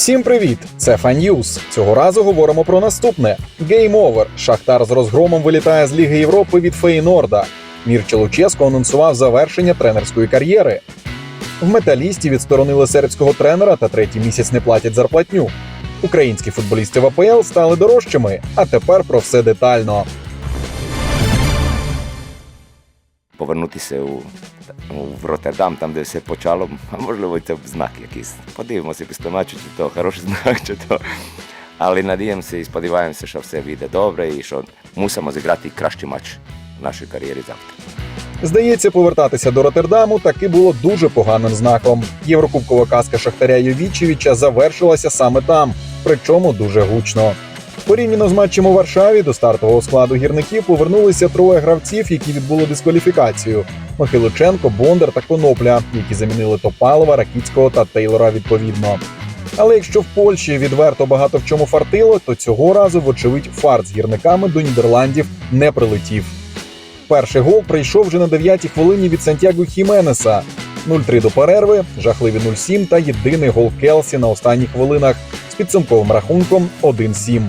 Всім привіт! Це Фан'юз. Цього разу говоримо про наступне: Game Over. Шахтар з розгромом вилітає з Ліги Європи від Фейнорда. Мірча Луческо анонсував завершення тренерської кар'єри. В металісті відсторонили сербського тренера та третій місяць не платять зарплатню. Українські футболісти в АПЛ стали дорожчими. А тепер про все детально. повернутися у, в Роттердам, там, де все почало, а можливо, це знак якийсь. Подивимося після чи то хороший знак, чи то. Але надіємося і сподіваємося, що все вийде добре і що мусимо зіграти кращий матч в нашій кар'єрі завтра. Здається, повертатися до Роттердаму таки було дуже поганим знаком. Єврокубкова казка Шахтаря Йовічевича завершилася саме там, причому дуже гучно. Порівняно з матчем у Варшаві до стартового складу гірників повернулися троє гравців, які відбули дискваліфікацію: Михайличенко, Бондар та Конопля, які замінили Топалова, Ракіцького та Тейлора відповідно. Але якщо в Польщі відверто багато в чому фартило, то цього разу, вочевидь, фарт з гірниками до Нідерландів не прилетів. Перший гол прийшов вже на 9-й хвилині від Сантьяго Хіменеса. 0-3 до перерви, жахливі 0-7 та єдиний гол Келсі на останніх хвилинах з підсумковим рахунком 1-7.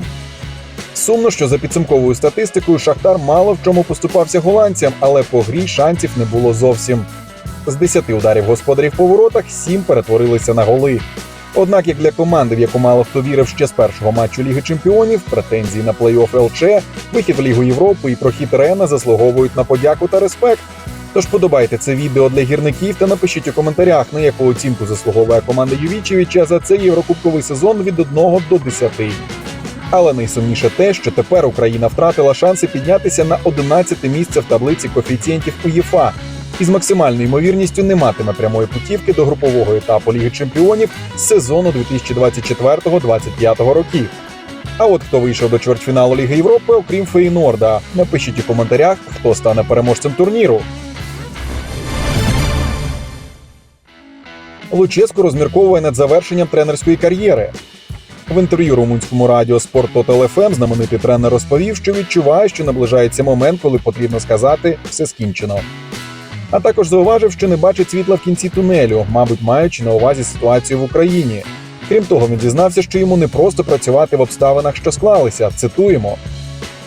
Сумно, що за підсумковою статистикою Шахтар мало в чому поступався голландцям, але по грі шансів не було зовсім. З 10 ударів господарів по воротах 7 перетворилися на голи. Однак, як для команди, в яку мало хто вірив ще з першого матчу Ліги Чемпіонів, претензії на плей-офф ЛЧ, вихід в Лігу Європи і прохід Рена заслуговують на подяку та респект. Тож подобайте це відео для гірників та напишіть у коментарях, на яку оцінку заслуговує команда Ювічевича за цей єврокубковий сезон від 1 до 10. Але найсумніше те, що тепер Україна втратила шанси піднятися на 11 місце в таблиці коефіцієнтів УЄФА і з максимальною ймовірністю не матиме прямої путівки до групового етапу Ліги Чемпіонів з сезону 2024-2025 років. А от хто вийшов до чвертьфіналу Ліги Європи, окрім Фейнорда, напишіть у коментарях, хто стане переможцем турніру. Луческо розмірковує над завершенням тренерської кар'єри. В інтерв'ю румунському радіо Спорт Total FM знаменитий тренер розповів, що відчуває, що наближається момент, коли потрібно сказати все скінчено. А також зауважив, що не бачить світла в кінці тунелю, мабуть, маючи на увазі ситуацію в Україні. Крім того, він дізнався, що йому не просто працювати в обставинах, що склалися. Цитуємо.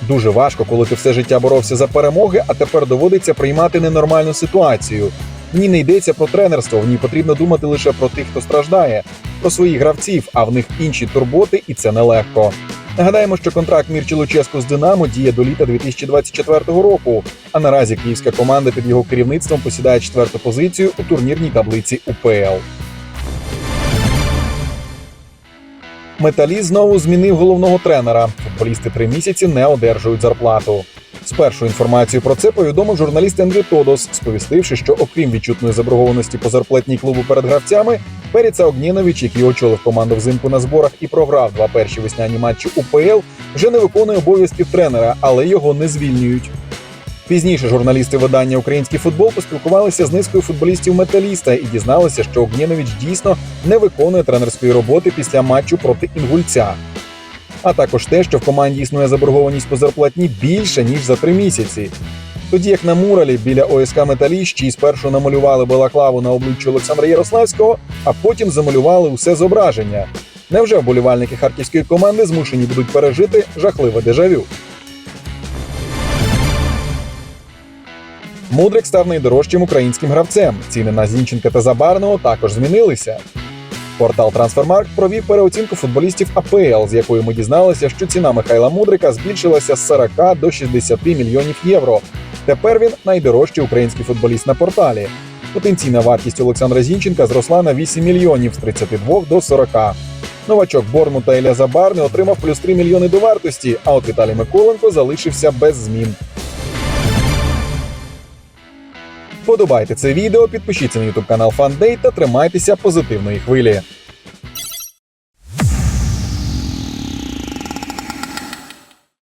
Дуже важко, коли ти все життя боровся за перемоги, а тепер доводиться приймати ненормальну ситуацію. В ній не йдеться про тренерство, в ній потрібно думати лише про тих, хто страждає, про своїх гравців, а в них інші турботи, і це нелегко. Нагадаємо, що контракт Мірчі Луческу з Динамо діє до літа 2024 року. А наразі київська команда під його керівництвом посідає четверту позицію у турнірній таблиці УПЛ. Металіст знову змінив головного тренера. Футболісти три місяці не одержують зарплату. Спершу інформацію про це повідомив журналіст Ендрю Тодос, сповістивши, що окрім відчутної заборгованості по зарплатній клубу перед гравцями, Періца Огнєнович, який очолив команду взимку на зборах і програв два перші весняні матчі УПЛ, вже не виконує обов'язків тренера, але його не звільнюють. Пізніше журналісти видання Український футбол поспілкувалися з низкою футболістів металіста і дізналися, що Огнєнович дійсно не виконує тренерської роботи після матчу проти інгульця. А також те, що в команді існує заборгованість по зарплатні більше ніж за три місяці. Тоді як на муралі біля ОСК Металіст, чиї спершу намалювали балаклаву на обличчі Олександра Ярославського, а потім замалювали усе зображення. Невже вболівальники харківської команди змушені будуть пережити жахливе дежавю? Мудрик став найдорожчим українським гравцем. Ціни на Зінченка та Забарного також змінилися. Портал Трансфермаркт провів переоцінку футболістів АПЛ, з якої ми дізналися, що ціна Михайла Мудрика збільшилася з 40 до 60 мільйонів євро. Тепер він найдорожчий український футболіст на порталі. Потенційна вартість Олександра Зінченка зросла на 8 мільйонів з 32 до 40. Новачок Борнмута Ілля Забарний отримав плюс 3 мільйони до вартості, а от Віталій Миколенко залишився без змін. Подобайте це відео, підпишіться на YouTube канал Фандей та тримайтеся позитивної хвилі.